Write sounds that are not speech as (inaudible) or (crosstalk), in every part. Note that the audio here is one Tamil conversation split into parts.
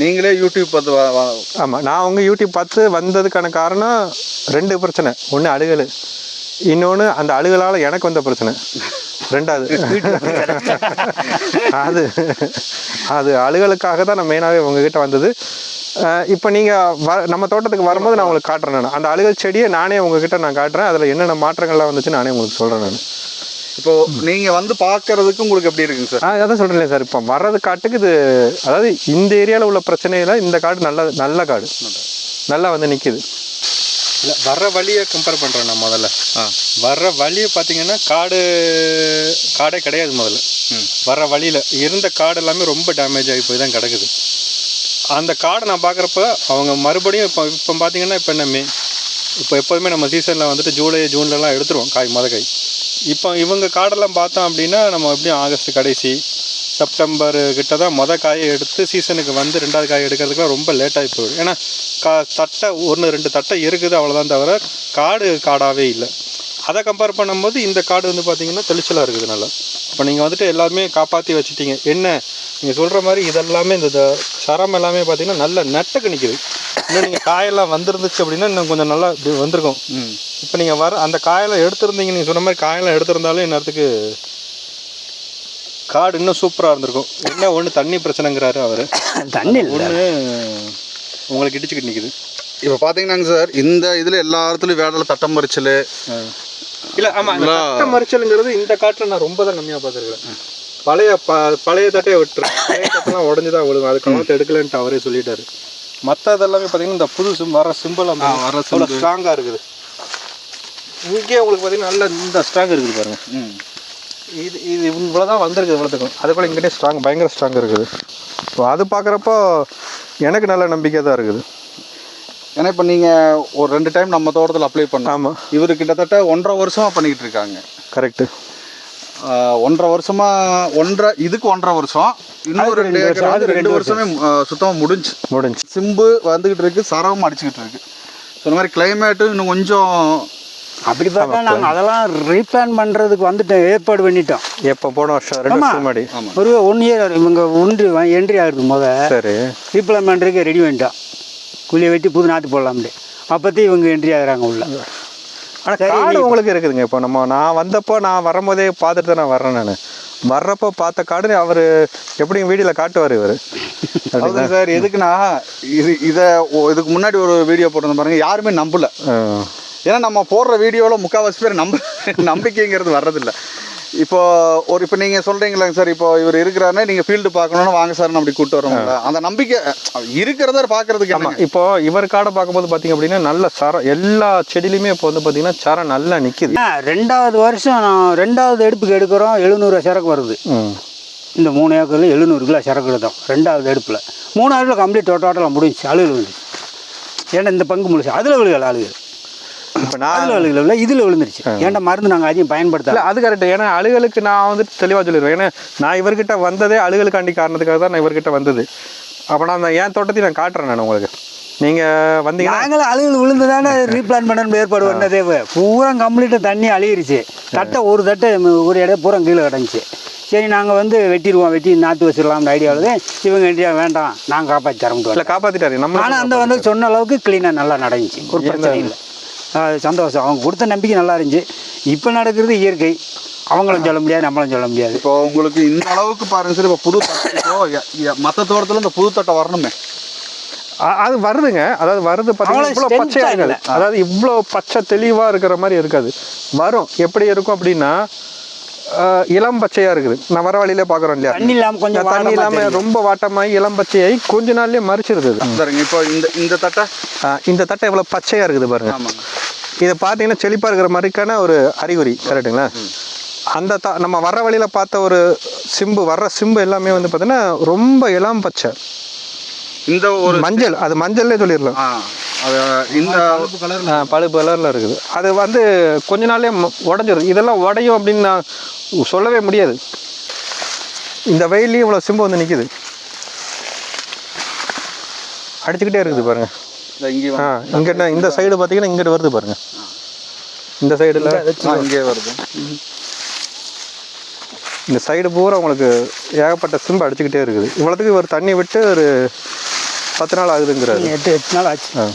நீங்களே யூடியூப் பார்த்து ஆமாம் நான் உங்கள் யூடியூப் பார்த்து வந்ததுக்கான காரணம் ரெண்டு பிரச்சனை. ஒன்று அழுகல். இன்னொன்று அந்த அழுகலால் எனக்கு வந்த பிரச்சனை. ரெண்டாவது. அது அது அழுகலுக்காக தான் நான் மெயினாகவே உங்ககிட்ட வந்தது. இப்போ நீங்கள் வ நம்ம தோட்டத்துக்கு வரும்போது நான் உங்களுக்கு காட்டுறேன் நான். அந்த அழுகல் செடியை நானே உங்ககிட்ட நான் காட்டுறேன். அதில் என்னென்ன மாற்றங்கள்லாம் வந்துச்சு நானே உங்களுக்கு சொல்கிறேன் நான். இப்போ நீங்க வந்து பார்க்கறதுக்கு உங்களுக்கு எப்படி இருக்குங்க சார்? ஆ அதான் சொல்கிறேன் சார். இப்போ வர்றது காட்டுக்கு இது அதாவது இந்த ஏரியாவில் உள்ள பிரச்சனையில இந்த காடு நல்ல நல்ல காடு. நல்லா வந்து நிற்கிது இல்லை வர்ற வழியை கம்பேர் பண்ணுறேன் நான் முதல்ல. ஆ. வர்ற வழியை பார்த்தீங்கன்னா காடு காடே கிடையாது முதல்ல. வர்ற வழியில் இருந்த காடு எல்லாமே ரொம்ப டேமேஜ் ஆகி போய் தான் கிடக்குது. அந்த காடை நான் பார்க்குறப்ப அவங்க மறுபடியும் இப்போ இப்போ பார்த்தீங்கன்னா இப்போ என்ன மே இப்போ எப்போதுமே நம்ம சீசனில் வந்துட்டு ஜூலை ஜூன்லலாம் எடுத்துருவோம் காய் மொத காய். இப்போ இவங்க காடெல்லாம் பார்த்தோம் அப்படின்னா நம்ம எப்படியும் ஆகஸ்ட் கடைசி செப்டம்பர் கிட்ட தான் மொதல் காயை எடுத்து சீசனுக்கு வந்து ரெண்டாவது காய் எடுக்கிறதுக்குலாம் ரொம்ப லேட்டாகி போயிடும் ஏன்னா கா தட்டை ஒன்று ரெண்டு தட்டை இருக்குது அவ்வளோதான் தவிர காடு காடாகவே இல்லை. அதை கம்பேர் பண்ணும்போது இந்த காடு வந்து பார்த்திங்கன்னா தெளிச்சலாக இருக்குது நல்லா. இப்போ நீங்கள் வந்துட்டு எல்லாமே காப்பாற்றி வச்சுட்டீங்க. என்ன? நீங்கள் சொல்கிற மாதிரி இதெல்லாமே இந்த த- சரம் எல்லாமே பார்த்தீங்கன்னா நல்ல நெட்டுக்கு நிற்கிது இன்னும் நீங்கள் காயெல்லாம் வந்துருந்துச்சு அப்படின்னா இன்னும் கொஞ்சம் நல்லா வந்திருக்கும். ம். இப்போ நீங்கள் வர அந்த காயெல்லாம் எடுத்திருந்தீங்க நீங்கள் சொன்ன மாதிரி காயெல்லாம் எடுத்திருந்தாலும் இந்நேரத்துக்கு காடு இன்னும் சூப்பராக இருந்திருக்கும். என்ன ஒன்று தண்ணி பிரச்சனைங்கிறாரு அவர். (coughs) தண்ணி ஒன்று உங்களுக்கு இடிச்சுக்கிட்டு நிற்குது இப்போ பார்த்தீங்கன்னாங்க சார் இந்த இதில் எல்லா இடத்துலையும் வேடலை தட்டம் பறிச்சல். இல்லை ஆமாம் இந்த தட்டை மறிச்சலுங்கிறது இந்த காட்டில் நான் ரொம்ப தான் கம்மியாக பார்த்துருக்கேன் பழைய ப பழைய தட்டையை விட்டுறேன் பழைய தட்டெல்லாம் உடஞ்சி தான் விழுகும் அது கவனத்தை எடுக்கலன்ட்டு அவரே சொல்லிட்டாரு. மற்ற இதெல்லாமே பார்த்தீங்கன்னா இந்த புது சிம் வர சிம்பிள் வர ஸ்ட்ராங்காக இருக்குது. இங்கே உங்களுக்கு பார்த்தீங்கன்னா நல்ல இந்த ஸ்ட்ராங் இருக்குது பாருங்க. ம். இது இது இவ்வளோ தான் வந்திருக்கு இவ்வளோத்துக்கும் அதுக்குள்ள இங்கிட்டே ஸ்ட்ராங் பயங்கர ஸ்ட்ராங் இருக்குது. ஸோ அது பார்க்குறப்போ எனக்கு நல்ல நம்பிக்கை தான் இருக்குது. ஏன்னா இப்போ நீங்கள் ஒரு ரெண்டு டைம் நம்ம தோட்டத்தில் அப்ளை பண்ணோம். ஆமாம் இவர் கிட்டத்தட்ட ஒன்றரை வருஷமா பண்ணிக்கிட்டு இருக்காங்க. கரெக்டு ஒன்றரை வருஷமா ஒன்றரை இதுக்கு ஒன்றரை வருஷம். இன்னும் ரெண்டு வந்து ரெண்டு வருஷமே ஆஹ் சுத்தமா முடிஞ்சு. முடிஞ்சு. சிம்பு வந்துகிட்டு இருக்கு சரவும் அடிச்சுக்கிட்டு இருக்கு. சொன்ன மாதிரி கிளைமேட்டும் இன்னும் கொஞ்சம் அப்படி பார்த்தா நாங்கள் அதெல்லாம் ரீபிளான் பண்ணுறதுக்கு வந்துட்டோம் ஏற்பாடு பண்ணிட்டோம். எப்போ? போன வருஷம் ரெண்டு. வருஷம் முன்னாடி. ஒரு ஒன் இயர் இவங்க ஒன்று என்ட்ரி ஆகுது முத சரி. ரீப்ளான் பண்ணுறதுக்கு ரெடி பண்ணிட்டோம். குழியை வெட்டி புது நாற்று போடலாம்னு. அப்போத்தையும் இவங்க என்ட்ரி ஆகுறாங்க உள்ள. ஆனால் காடு உங்களுக்கு இருக்குதுங்க இப்போ. நம்ம நான் வந்தப்போ நான் வரும்போதே பார்த்துட்டு தான் நான் வர்றேன் நான். வர்றப்போ பார்த்த காடு அவர் எப்படியும் வீடியோவில் காட்டுவார் இவர். அதாவது சார். எதுக்குன்னா இது இதை இதுக்கு முன்னாடி ஒரு வீடியோ போட்டிருந்தோம் பாருங்க. யாருமே நம்பல. ஏன்னா நம்ம போடுற வீடியோவில் முக்கால்வாசி பேர் நம்ப (laughs) நம்பிக்கைங்கிறது வர்றதில்ல. இப்போ ஒரு இப்போ நீங்கள் சொல்கிறீங்களாங்க சார் இப்போ இவர் இருக்கிறாருன்னா நீங்கள் ஃபீல்டு பார்க்கணுன்னு வாங்க சார் அப்படி கூப்பிட்டு வரோம்ல அந்த நம்பிக்கை இருக்கிறத பார்க்கறதுக்கு ஆமாம் என்ன இப்போ இவர் காடை பார்க்கும்போது பார்த்தீங்க அப்படின்னா நல்ல சரம் எல்லா செடியிலுமே இப்போ வந்து பார்த்தீங்கன்னா சரம் நல்லா நிற்கிது ரெண்டாவது வருஷம் நான் ரெண்டாவது எடுப்புக்கு எடுக்கிறோம் எழுநூறு சரக்கு வருது. இந்த மூணு ஏக்கரில் எழுநூறு கிலோ சரக்கு எடுத்தோம் ரெண்டாவது எடுப்பில். மூணாவதுல கம்ப்ளீட் டோட்டலாக முடிஞ்சுச்சு அழுகல் ஏன்னா இந்த பங்கு முழுச்சு அதில் விழுகல அழுகல். இப்போ நான் அதில் விழுகல இதில் விழுந்துருச்சு. ஏன்டா மருந்து நாங்கள் அதிகம் பயன்படுத்தல? அது கரெக்ட் ஏன்னா அழுகலுக்கு நான் வந்துட்டு தெளிவாக சொல்லிடுவேன். ஏன்னா நான் இவர்கிட்ட வந்ததே அழுகலுக்காண்டி காரணத்துக்காக தான் நான் இவர்கிட்ட வந்தது. அப்போ நான் என் தோட்டத்தையும் நான் காட்டுறேன் நான் உங்களுக்கு. நீங்கள் வந்தீங்கன்னா நாங்களும் அழுகல் விழுந்து தானே ரீப்ளான் பண்ணணும் ஏற்பாடு பண்ணதே பூரா கம்ப்ளீட்டாக தண்ணி அழுகிருச்சு. தட்டை ஒரு தட்டை ஒரு இடம் பூரா கீழே கிடந்துச்சு. சரி நாங்கள் வந்து வெட்டிடுவோம். வெட்டி நாற்று வச்சிடலாம்னு ஐடியாவில் இவங்க ஐடியா வேண்டாம். நாங்கள் காப்பாற்றி தரமுட்டு இல்லை காப்பாற்றிட்டாரு நம்ம ஆனால் அந்த வந்து சொன்ன அளவுக்கு க்ளீனாக நல்லா நடந்துச்சு. ஒரு பிரச்சனை இல்லை. சந்தோஷம். அவங்க கொடுத்த நம்பிக்கை நல்லா இருந்துச்சு. இப்போ நடக்கிறது இயற்கை. அவங்களும் சொல்ல முடியாது நம்மளும் சொல்ல முடியாது. இப்போ உங்களுக்கு இந்த அளவுக்கு பாருங்க சார் இப்போ புது மற்ற தோட்டத்தில் இந்த புது தட்டை வரணுமே. அது வருதுங்க. அதாவது வருது பார்த்தீங்கன்னா இவ்வளோ strength பச்சையா இருக்காது இல்ல. அதாவது இவ்வளோ பச்சை தெளிவாக இருக்கிற மாதிரி இருக்காது. வரும். எப்படி இருக்கும் அப்படின்னா இளம் பச்சையா இருக்குது. நான் வர வழியில பார்க்குறோம் இல்லையா? தண்ணி இல்லாமல் கொஞ்சம் தண்ணி இல்லாமல். ரொம்ப வாட்டமாகி இளம் பச்சையாகி கொஞ்ச நாள்லயே மறிச்சிருது இப்போ இந்த இந்த தட்டை? இந்த தட்டை எவ்வளோ பச்சையா இருக்குது பாருங்க. ஆமாங்க. இதை பார்த்தீங்கன்னா செழிப்பாக இருக்கிற மாதிரிக்கான ஒரு அறிகுறி கரெக்டுங்களா அந்த த நம்ம வர்ற வழியில் பார்த்த ஒரு சிம்பு வர்ற சிம்பு எல்லாமே வந்து பார்த்தீங்கன்னா ரொம்ப இளம் பச்சை. இந்த ஒரு மஞ்சள் அது மஞ்சள்லே சொல்லிடலாம். இந்த பழுப்பு கலரில் இருக்குது. அது வந்து கொஞ்ச நாளே ம- உடைஞ்சிரும். இதெல்லாம் உடையும் அப்படின்னு நான் சொல்லவே முடியாது. இந்த வெயிலையும் இவ்வளோ சிம்பு வந்து நிற்கிது அடிச்சுக்கிட்டே இருக்குது பாருங்க. இந்த இங்கே ஆ இங்கிட்ட இந்த சைடு பார்த்தீங்கன்னா இங்கிட்டு வருது பாருங்க. இந்த சைடில் இங்கே வருது. இந்த சைடு பூரா உங்களுக்கு ஏகப்பட்ட சிம்பு அடிச்சுக்கிட்டே இருக்குது. இவ்வளோத்துக்கு ஒரு தண்ணி விட்டு ஒரு பத்து நாள் ஆகுதுங்கிறாரு. எட்டு எட்டு நாள் ஆச்சு. ஆ.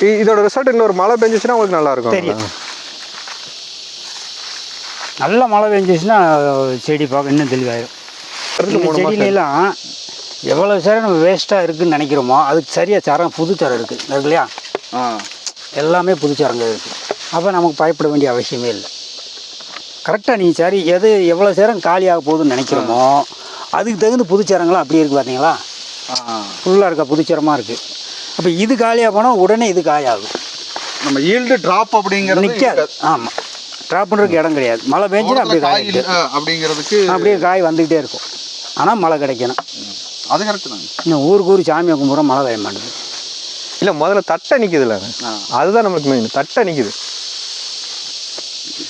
இதோட ரிசல்ட் இன்னொரு மழை பெஞ்சிச்சுன்னா உங்களுக்கு நல்லா இருக்கும். தெரியும். நல்ல மழை பெஞ்சிச்சுன்னா செடி பார்க்க இன்னும் தெளிவாயிரும். செடியிலாம் எவ்வளோ சேரம் நம்ம வேஸ்ட்டாக இருக்குன்னு நினைக்கிறோமோ அதுக்கு சரியாக சரம் புது சரம் இருக்குது இருக்கு இல்லையா? எல்லாமே புது இருக்குது அப்போ நமக்கு பயப்பட வேண்டிய அவசியமே இல்லை. கரெக்டாக நீங்கள் சரி எது எவ்வளோ சேரம் காலியாக போகுதுன்னு நினைக்கிறோமோ அதுக்கு தகுந்த புதுச்சரங்களாம் அப்படியே இருக்குது பார்த்தீங்களா ஃபுல்லாக இருக்க புதுச்சரமாக இருக்குது அப்போ இது காலியாக போனால் உடனே இது காயாகும் நம்ம ஈல்டு டிராப் அப்படிங்கிறது நிற்காது ஆமாம் ட்ராப் பண்ணுறதுக்கு இடம் கிடையாது. மழை பெஞ்சுன்னா அப்படியே காய் அப்படிங்கிறதுக்கு அப்படியே காய் வந்துக்கிட்டே இருக்கும். ஆனால் மழை கிடைக்கணும். அது கரெக்ட் தாங்க. இன்னும் ஊருக்கு ஊர் சாமியை கும்பிட்ற மழை பெய்ய மாட்டேங்குது இல்லை முதல்ல தட்டை நிற்குதுல்ல. அதுதான் நம்மளுக்கு மெயின் தட்டை நிற்குது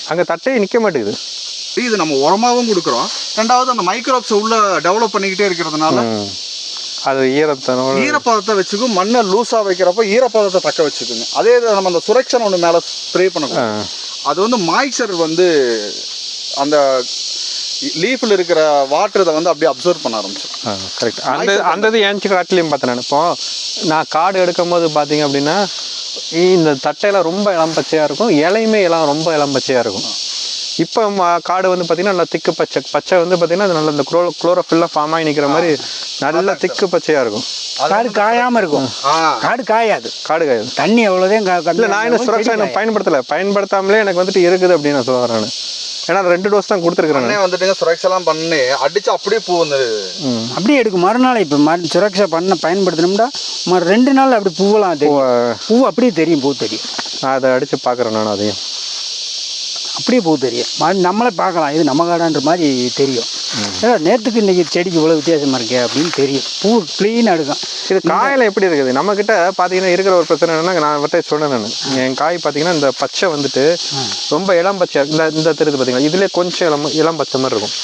அங்கே தட்டையே நிற்க மாட்டேங்குது. இது நம்ம உரமாவும் கொடுக்குறோம். ரெண்டாவது அந்த மைக்ரோப்ஸ் உள்ள டெவலப் பண்ணிக்கிட்டே இருக்கிறதுனால. அது ஈரத்தனம் ஈரப்பதத்தை வச்சுக்கும் மண்ணை லூஸாக வைக்கிறப்போ ஈரப்பதத்தை தக்க வச்சுக்குங்க. அதே நம்ம அந்த சுரக்ஷன் ஒன்று மேலே ஸ்ப்ரே பண்ணணும். அது வந்து மாய்ச்சர் வந்து அந்த லீஃபில் இருக்கிற வாட்டர் வந்து அப்படியே அப்சர்வ் பண்ண ஆரம்பிச்சிடும் கரெக்ட் அந்த அந்த இது ஏன்ச்சு காட்டிலையும் பார்த்தேன் நான் இப்போ. நான் காடு எடுக்கும் போது பார்த்தீங்க அப்படின்னா இந்த தட்டையில ரொம்ப இளம் பச்சையாக இருக்கும். இலையுமே இளம் ரொம்ப இளம் பச்சையாக இருக்கும். இப்போ காடு வந்து பார்த்தீங்கன்னா நல்லா திக்கு பச்சை. பச்சை வந்து பார்த்தீங்கன்னா அது நல்ல இந்த குளோ குளோரோஃபில்லாக ஃபார்ம் ஆகி நிற்கிற மாதிரி நல்ல திக்கு பச்சையாக இருக்கும். காடு காயாமல் இருக்கும். காடு காயாது. காடு காயாது. தண்ணி எவ்வளோதான் கா இல்லை நான் இன்னும் சுரக்ஷா இன்னும் பயன்படுத்தலை. பயன்படுத்தாமலே எனக்கு வந்துட்டு இருக்குது அப்படின்னு நான் சொல்ல வரேன் ஏன்னா ரெண்டு டோஸ் தான் கொடுத்துருக்குறேன் அண்ணே வந்துட்டுங்க சுரக்ஷெல்லாம் பண்ணி அடிச்சு அப்படியே பூ வந்து ம். அப்படியே எடுக்கும் மறுநாள் இப்போ மறு சுரக்ஷா பண்ண பயன்படுத்தினோம்னா மறு ரெண்டு நாள் அப்படி பூவெல்லாம் தெரியும். பூ அப்படியே தெரியும் பூ தெரியும். நான் அதை அடித்து பார்க்குறேன் நான் அதையும். அப்படியே பூ தெரியும். நம்மளே பார்க்கலாம். இது நம்ம காடான்ற மாதிரி தெரியும். நேற்றுக்கு இன்னைக்கு செடிக்கு இவ்வளோ வித்தியாசமா இருக்கே அப்படின்னு தெரியும். பூ க்ளீனாக எடுக்கும். இது காயில எப்படி இருக்குது? நம்ம கிட்ட பாத்தீங்கன்னா இருக்கிற ஒரு பிரச்சனை என்னன்னா நான் அவர்கிட்ட சொன்னேன் நான். என் காய் பாத்தீங்கன்னா இந்த பச்சை வந்துட்டு ரொம்ப இளம் பச்சை இந்த இந்த தெரியுது பாத்தீங்களா? இதுல கொஞ்சம் இளம் இளம் பச்சை மாதிரி இருக்கும்.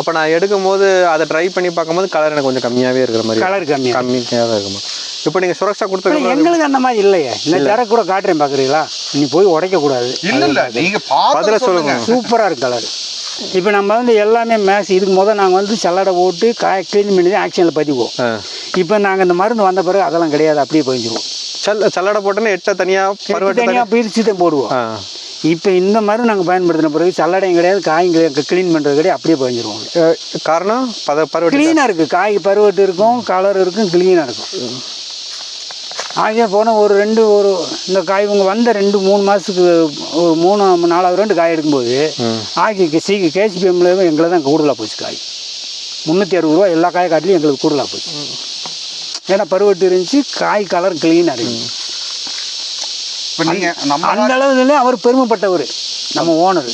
அப்ப நான் எடுக்கும் போது அதை ட்ரை பண்ணி பார்க்கும்போது கலர் எனக்கு கொஞ்சம் கம்மியாவே இருக்கிற மாதிரி கலர் கம்மியாக கம்மியாக தான் இருக்கும். இப்போ நீங்க சுரக்ஷா ஆனால் கொடுத்துருக்க எங்களுக்கு அந்த மாதிரி இல்லையே. இந்த தர கூட காட்டுறேன் பார்க்குறீங்களா நீ போய் உடைக்கக்கூடாது. இல்ல இல்ல நீங்க பதில பார்த்து சொல்லுங்க. சொல்லுங்க சூப்பராக இருக்கு கலர் இப்போ நம்ம வந்து எல்லாமே மேக்ஸ் இதுக்கு முதல் நாங்கள் வந்து சல்லடை போட்டு காய் க்ளீன் பண்ணி தான் ஆக்ஷனில் பதிவோம் இப்போ நாங்கள் இந்த மருந்து வந்த பிறகு அதெல்லாம் கிடையாது அப்படியே பதிஞ்சிருவோம் சல் சல்லடை போட்டோன்னா எட்ட தனியா பருவட்டு தனியாக பிரித்து தான் போடுவோம். இப்போ இந்த மருந்து நாங்கள் பயன்படுத்தின பிறகு சல்லடையும் கிடையாது காயும் கிடையாது க்ளீன் பண்ணுறது கிடையாது அப்படியே பதிஞ்சிருவோம் காரணம்? பத பருவட்டு க்ளீனாக இருக்குது காய் பருவட்டு இருக்கும் கலர் இருக்கும் க்ளீனாக இருக்கும். ஆகிய போன ஒரு ரெண்டு ஒரு இந்த காய் இவங்க வந்த ரெண்டு மூணு மாதத்துக்கு ஒரு மூணு நாலாவது ரெண்டு காய் எடுக்கும்போது ஆகி சி கேசிபிஎம்ல எங்களை தான் கூடுதலாக போச்சு காய். முந்நூற்றி அறுபது ரூபா எல்லா காய் காட்டிலையும் எங்களுக்கு கூடுதலாக போச்சு. ஏன்னா பருவட்டு இருந்துச்சு காய் கலர் க்ளீனாக நம்ம அந்த அளவுல அவர் பெருமைப்பட்டவர் நம்ம ஓனர்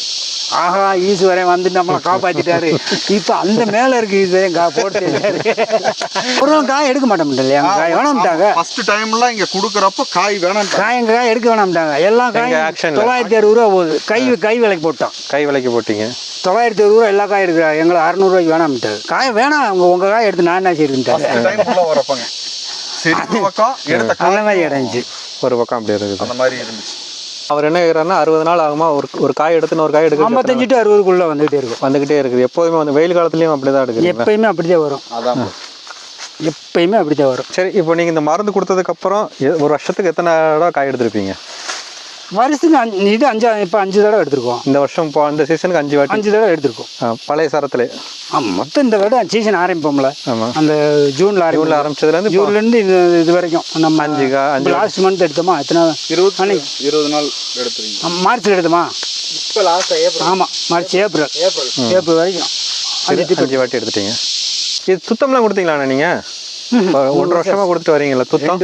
ஆஹா ஈஸ்வரன் வந்து நம்மளை (laughs) காப்பாத்திட்டாரு. இப்போ அந்த மேல இருக்கு ஈஸ்வரன் கா போட்டு ஒரு நாள் காய் எடுக்க மாட்டோம்ல எங்க காய் வேணாம்ட்டாங்க. ஃபர்ஸ்ட் டைம்ல இங்க குடுக்கறப்ப காய் வேணாம் காய் எங்க காய் எடுக்க வேணாம்ட்டாங்க. எல்லா எங்க காயும் action ல? தொள்ளாயிரத்தி அறுபது ரூபா போகுது. கை கை விலைக்கு போட்டோம். கை விலைக்கு போட்டீங்க? தொள்ளாயிரத்தி அறுபது ரூபா எல்லா காய் எடுக்கிறா எங்களை அறநூறுவாய்க்கு வேணாம்ட்டாரு. காய் வேணாம் அவங்க உங்க காய் எடுத்து நான் என்ன வரப்பங்க. சரி ஒரு பக்கம் எடுத்த காய் அந்த மாதிரி இடைஞ்சி. ஒரு பக்கம் அப்படி இருக்குது. அந்த மாதிரி இருந்துச்சு. அவர் என்ன கேட்குறாருன்னா அறுபது நாள் ஆகுமா ஒரு ஒரு காய் எடுத்துன்னு ஒரு காய் எடுக்க ஐம்பத்தஞ்சு டு அறுபதுக்குள்ள வந்துகிட்டே இருக்கும். வந்துகிட்டே இருக்குது. எப்போதுமே வந்து வெயில் காலத்துலயும் அப்படிதான் எடுக்குது எப்பயுமே அப்படிதான் வரும். அதான் எப்பயுமே அப்படிதான் வரும். சரி இப்போ நீங்க இந்த மருந்து கொடுத்ததுக்கு அப்புறம் எ- ஒரு வருஷத்துக்கு எத்தனை தடவை காய் எடுத்திருப்பீங்க? வருஷத்துக்கு அஞ்சு இது அஞ்சா இப்போ அஞ்சு தடவை எடுத்திருக்கோம். இந்த வருஷம் இப்போ இந்த சீசனுக்கு அஞ்சு வாட்டி. அஞ்சு தடவை எடுத்திருக்கோம். பழைய சரத்துல. ஆமாம் மொத்தம் இந்த வருடம் சீசன் ஆரம்பிப்போம்ல. அந்த ஜூனில் ஜூன்ல ஆரம்பிச்சு ஆரம்பிச்சதுல இருந்து இப்போ ஜூன்லேருந்து இது இது வரைக்கும் நம்ம அஞ்சு கா- அஞ்சு லாஸ்ட் மந்த் எடுத்தோமா? எத்தனை இருபது இருபது நாள் எடுத்துறீங்க ஆமா, மார்ச்ல எடுத்தோமா? இப்போ லாஸ்ட் ஏப்ரல் ஆமாம் மார்ச் ஏப்ரல் ஏப்ரல் ஏப்ரல் வரைக்கும். அஞ்சு அஞ்சு வாட்டி எடுத்துட்டீங்க. இது துத்தம்லாம் கொடுத்தீங்களாண்ணா நீங்க? இப்போ ஒன்றரை வருஷமா கொடுத்துட்டு வரீங்களா துத்தம்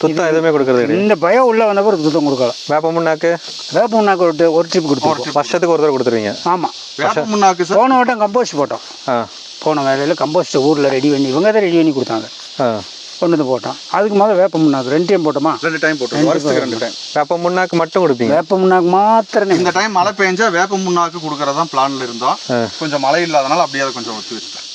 துத்தம் எதுவுமே கொடுக்கறது இந்த பயம் உள்ள வந்த பிறகு சுத்தம் கொடுக்கல வேப்ப முன்னாக்கு? வேப்ப முன்னாக்கு ஒரு ஒரு ட்ரிப் கொடுத்துருக்கோம் வருஷத்துக்கு ஒரு தடவை கொடுத்துருவீங்க. ஆமாம் வேப்ப முன்னாக்கு போன வட்டம் கம்போஸ்ட் போட்டோம். போன வேலையில் கம்போஸ்ட்டை ஊரில் ரெடி பண்ணி இவங்க தான் ரெடி பண்ணி கொடுத்தாங்க. கொண்டு வந்து போட்டோம். அதுக்கு முதல்ல வேப்ப முன்னாக்கு ரெண்டு டைம் போட்டோமா? ரெண்டு டைம் போட்டு வருஷத்துக்கு ரெண்டு டைம் வேப்ப முன்னாக்கு மட்டும் கொடுப்பீங்க? வேப்ப முன்னாக்கு மாத்திரம். இந்த டைம் மழை பெஞ்சா வேப்ப முன்னாக்கு கொடுக்கறதான் பிளான்ல இருந்தோம். கொஞ்சம் மழை இல்லாதனால அப்படியே கொஞ்சம் ஒத்தி வச்சுட்டேன்.